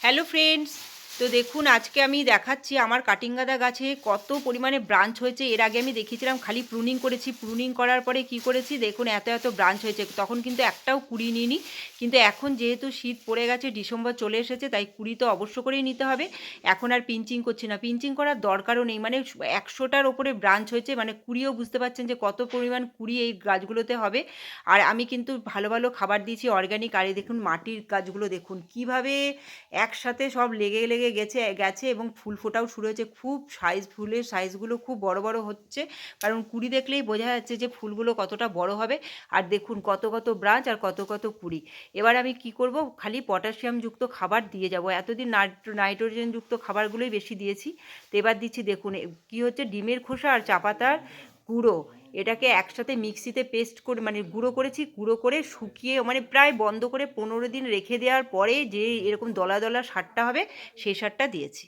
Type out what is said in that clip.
Hello friends তো দেখুন, আজকে আমি দেখাচ্ছি আমার কাটিং গাঁদা গাছে কত পরিমাণে ব্রাঞ্চ হয়েছে। এর আগে আমি দেখিয়েছিলাম, খালি প্রুনিং করেছি। প্রুনিং করার পরে কি করেছি? দেখুন, এত এত ব্রাঞ্চ হয়েছে। তখন কিন্তু একটাও কুড়ি নিইনি। কিন্তু এখন যেহেতু শীত পড়ে গেছে, ডিসেম্বর চলে এসেছে, তাই কুড়ি তো অবশ্য করেই নিতে হবে। এখন আর পিঞ্চিং করছি না। পিঞ্চিং করার দরকারও নেই। মানে একশোটার ওপরে ব্রাঞ্চ হয়েছে। মানে কুড়িও বুঝতে পারছেন যে কত পরিমাণ কুড়ি এই গাছগুলোতে হবে। আর আমি কিন্তু ভালো ভালো খাবার দিয়েছি। অর্গ্যানিক আর দেখুন, মাটির গাছগুলো দেখুন, কীভাবে একসাথে সব লেগে লেগে গেছে গেছে এবং ফুল ফোটাও শুরু হয়েছে। খুব সাইজ ফুলের সাইজগুলো খুব বড় বড় হচ্ছে। কারণ কুড়ি দেখলেই বোঝা যাচ্ছে যে ফুলগুলো কতটা বড় হবে। আর দেখুন কত কত ব্রাঞ্চ আর কত কত কুড়ি। এবার আমি কি করব? খালি পটাশিয়ামযুক্ত খাবার দিয়ে যাব। এতদিন নাইট্রোজেনযুক্ত খাবারগুলোই বেশি দিয়েছি। তো এবার দিচ্ছি, দেখুন কি হচ্ছে? ডিমের খোসা আর চা পাতার গুঁড়ো। এটাকে একসাথে মিক্সিতে পেস্ট করে মানে গুঁড়ো করেছি, গুঁড়ো করে শুকিয়ে মানে প্রায় বন্ধ করে পনেরো দিন রেখে দেওয়ার পরে যে এরকম দলা দলা সারটা হবে সেই সারটা দিয়েছি।